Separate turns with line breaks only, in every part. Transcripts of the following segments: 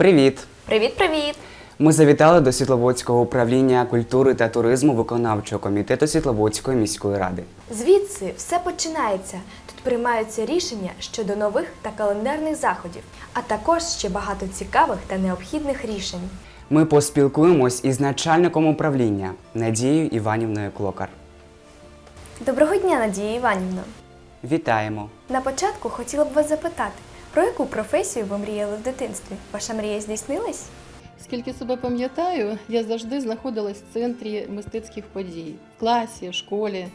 Привіт!
Привіт, привіт!
Ми завітали до Світловодського управління культури та туризму виконавчого комітету Світловодської міської ради.
Звідси все починається. Тут приймаються рішення щодо нових та календарних заходів, а також ще багато цікавих та необхідних рішень.
Ми поспілкуємось із начальником управління Надією Іванівною Клокар.
Доброго дня, Надія Іванівна!
Вітаємо!
На початку хотіла б вас запитати, про яку професію ви мріяли в дитинстві? Ваша мрія здійснилась?
Скільки себе пам'ятаю, я завжди знаходилась в центрі мистецьких подій, в класі, в школі.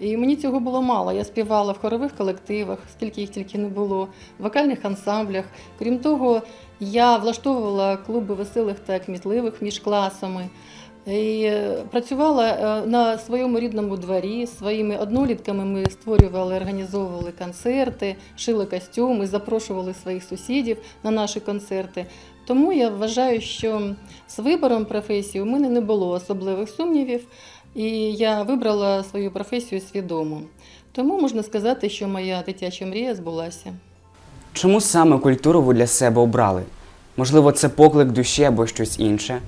І мені цього було мало. Я співала в хорових колективах, скільки їх тільки не було, в вокальних ансамблях. Крім того, я влаштовувала клуби веселих та кмітливих між класами. І е, працювала е, на своєму рідному дворі. Своїми однолітками ми створювали, організовували концерти, шили костюми, запрошували своїх сусідів на наші концерти. Тому я вважаю, що з вибором професії у мене не було особливих сумнівів, і я вибрала свою професію свідомо. Тому можна сказати, що моя дитяча мрія збулася.
Чому саме культуру ви для себе обрали? Можливо, це поклик душі або щось інше?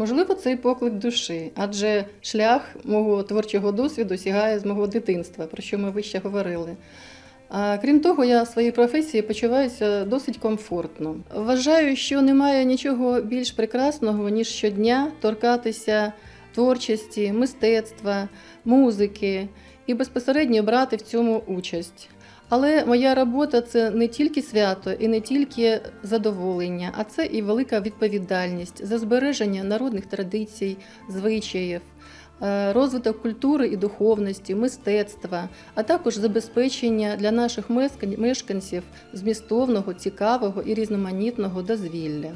Можливо, це і поклик душі, адже шлях мого творчого досвіду сягає з мого дитинства, про що ми вище говорили. А, крім того, я в своїй професії почуваюся досить комфортно. Вважаю, що немає нічого більш прекрасного, ніж щодня торкатися творчості, мистецтва, музики і безпосередньо брати в цьому участь. Але моя робота це не тільки свято і не тільки задоволення, а це і велика відповідальність за збереження народних традицій, звичаїв, е, розвиток культури і духовності, мистецтва, а також забезпечення для наших мешканців змістовного, цікавого і різноманітного дозвілля.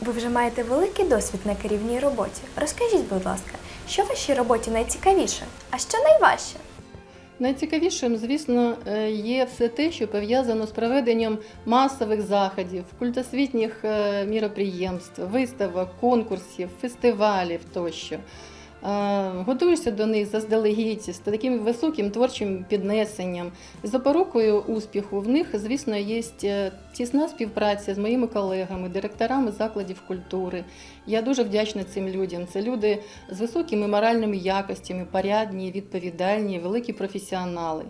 Ви вже маєте великий досвід на керівній роботі. Розкажіть, будь ласка, що в вашій роботі найцікавіше, а що найважче?
Найцікавішим, звісно, е, є все те, що пов'язано з проведенням масових заходів, культосвітніх е, міроприємств, виставок, конкурсів, фестивалів тощо. Е, Готуєшся до них заздалегідь з таким високим творчим піднесенням. За порукою успіху в них, звісно, є е, тісна співпраця з моїми колегами, директорами закладів культури. Я дуже вдячна цим людям. Це люди з високими моральними якостями, порядні, відповідальні, великі професіонали.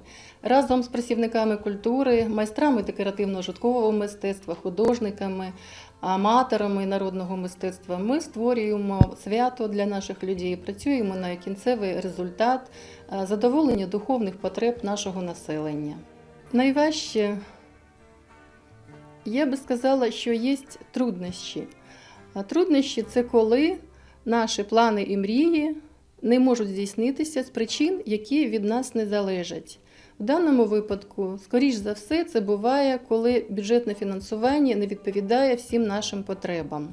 Разом з працівниками культури, майстрами декоративно-житкового мистецтва, художниками, аматорами народного мистецтва ми створюємо свято для наших людей, працюємо на кінцевий результат е, задоволення духовних потреб нашого населення. Найважче, я би сказала, що є труднощі. Труднощі це коли наші плани і мрії не можуть здійснитися з причин, які від нас не залежать. В даному випадку, скоріш за все, це буває, коли бюджетне фінансування не відповідає всім нашим потребам.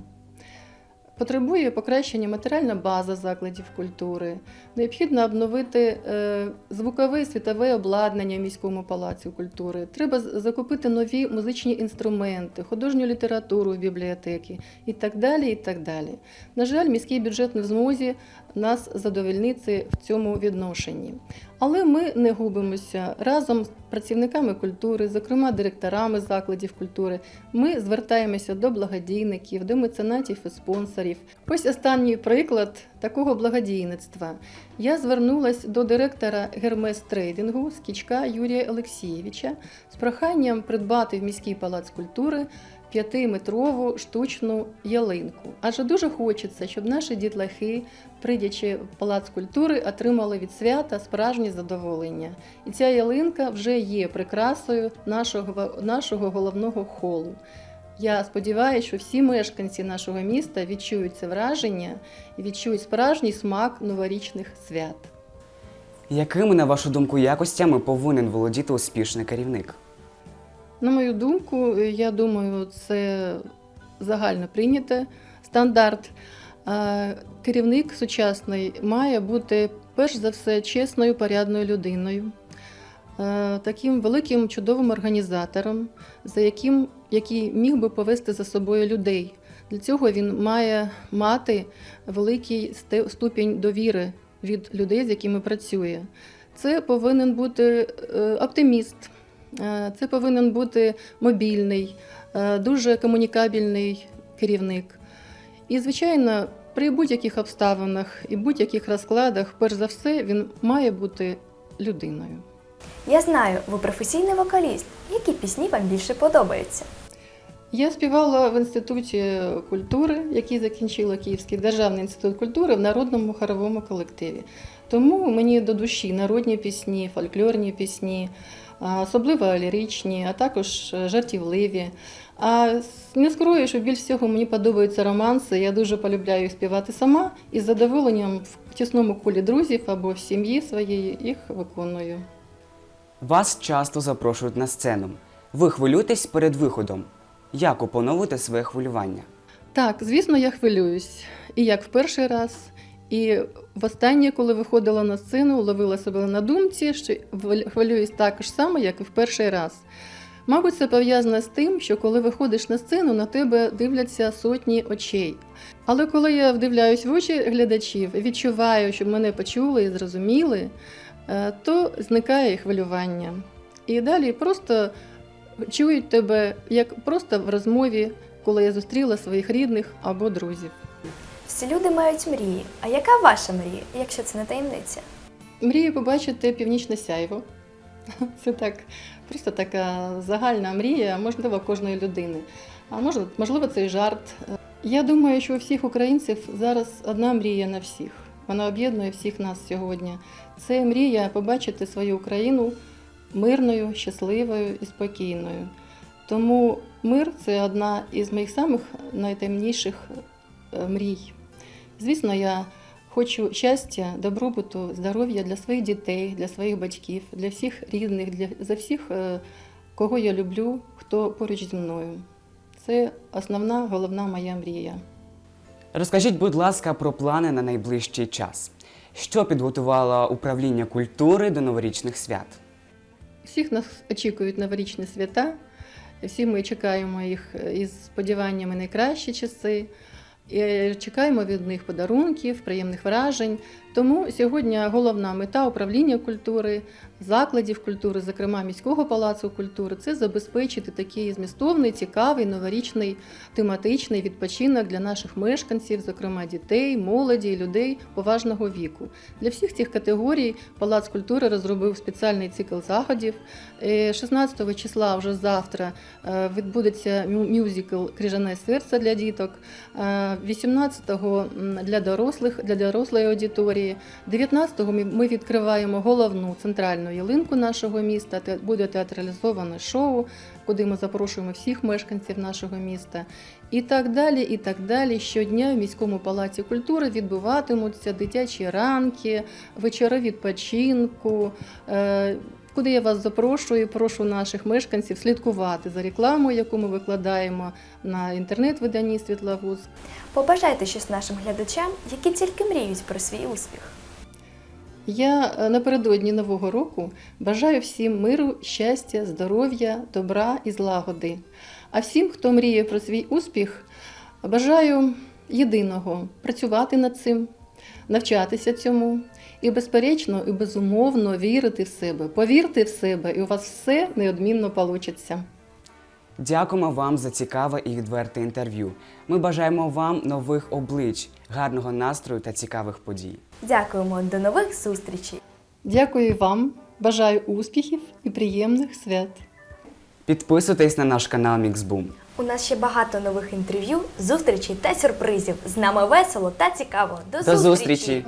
Потребує покращення матеріальна база закладів культури. Необхідно обновити е, звукове і світове обладнання в міському палаці культури. Треба закупити нові музичні інструменти, художню літературу в бібліотеки і так далі. І так далі. На жаль, міський бюджет не в змозі нас задовольнити в цьому відношенні. Але ми не губимося разом з працівниками культури, зокрема директорами закладів культури. Ми звертаємося до благодійників, до меценатів і спонсорів. Ось останній приклад такого благодійництва. Я звернулася до директора Гермес трейдингу Скічка Юрія Олексійовича з проханням придбати в міський палац культури п'ятиметрову штучну ялинку. Адже дуже хочеться, щоб наші дітлахи, прийдячи в палац культури, отримали від свята справжнє задоволення. І ця ялинка вже є прикрасою нашого, нашого головного холу. Я сподіваюся, що всі мешканці нашого міста відчують це враження і відчують справжній смак новорічних свят.
Якими, на вашу думку, якостями повинен володіти успішний керівник?
На мою думку, я думаю, це загально прийняте стандарт. Е, Керівник сучасний має бути перш за все чесною, порядною людиною, е, таким великим чудовим організатором, за яким який міг би повести за собою людей. Для цього він має мати великий ступінь довіри від людей, з якими працює. Це повинен бути е, оптиміст, Е, Це повинен бути мобільний, е, дуже комунікабельний керівник. І, звичайно, при будь-яких обставинах і будь-яких розкладах, перш за все, він має бути людиною.
Я знаю, ви професійний вокаліст. Які пісні вам більше подобаються?
Я співала в інституті культури, який закінчила Київський державний інститут культури в народному хоровому колективі. Тому мені до душі народні пісні, фольклорні пісні, особливо ліричні, а також е, жартівливі. А не скрою, що більш всього мені подобаються романси. Я дуже полюбляю їх співати сама і з задоволенням в тісному колі друзів або в сім'ї своєї їх виконую.
Вас часто запрошують на сцену. Ви хвилюєтесь перед виходом. Як опановувати своє хвилювання?
Так, звісно, я хвилююсь. І як в перший раз, і востаннє, коли виходила на сцену, ловила себе на думці, що хвилююсь так ж само, як і в перший раз. Мабуть, це пов'язано з тим, що коли виходиш на сцену, на тебе дивляться сотні очей. Але коли я вдивляюсь в очі глядачів, відчуваю, щоб мене почули і зрозуміли, е, то зникає хвилювання. І далі просто чують тебе як просто в розмові, коли я зустріла своїх рідних або друзів.
Всі люди мають мрії. А яка ваша мрія, якщо це не таємниця?
Мрію побачити північне сяйво. Це так, просто така загальна мрія, можливо, кожної людини. А може, можливо, це і жарт. Я думаю, що у всіх українців зараз одна мрія на всіх. Вона об'єднує всіх нас сьогодні. Це мрія побачити свою Україну мирною, щасливою і спокійною. Тому мир це одна із моїх самих найтемніших е, мрій. Звісно, я хочу щастя, добробуту, здоров'я для своїх дітей, для своїх батьків, для всіх рідних, для за всіх, е, кого я люблю, хто поруч зі мною. Це основна, головна моя мрія.
Розкажіть, будь ласка, про плани на найближчий час. Що підготувало управління культури до новорічних свят?
Всіх нас очікують новорічні свята. Всі ми чекаємо їх із сподіваннями найкращі часи. Е, чекаємо від них подарунків, приємних вражень. Тому сьогодні головна мета управління культури, закладів культури, зокрема міського палацу культури, це забезпечити такий змістовний, цікавий, новорічний, тематичний відпочинок для наших мешканців, зокрема дітей, молоді людей поважного віку. Для всіх цих категорій Палац культури розробив спеціальний цикл заходів. Е, 16 числа, вже завтра, е, відбудеться мю- мюзикл Крижане серце для діток. Е, 18-го для дорослих, для дорослої аудиторії. 19-го ми- відкриваємо головну центральну ялинку нашого міста. Буде театралізоване шоу, куди ми запрошуємо всіх мешканців нашого міста. І так далі, і так далі. Щодня в міському палаці культури відбуватимуться дитячі ранки, вечори відпочинку. Куди я вас запрошую, прошу наших мешканців слідкувати за рекламою, яку ми викладаємо на інтернет-виданні Світловуз.
Побажайте щось нашим глядачам, які тільки мріють про свій успіх.
Я е, напередодні нового року бажаю всім миру, щастя, здоров'я, добра і злагоди. А всім, хто мріє про свій успіх, бажаю єдиного працювати над цим, навчатися цьому і, безперечно, і безумовно вірити в себе. Повірте в себе, і у вас все неодмінно вийде.
Дякуємо вам за цікаве і відверте інтерв'ю. Ми бажаємо вам нових облич, гарного настрою та цікавих подій.
Дякуємо, до нових зустрічей!
Дякую вам, бажаю успіхів і приємних свят.
Підписуйтесь на наш канал Міксбум.
У нас ще багато нових інтерв'ю, зустрічей та сюрпризів. З нами весело та цікаво. До,
До зустрічі!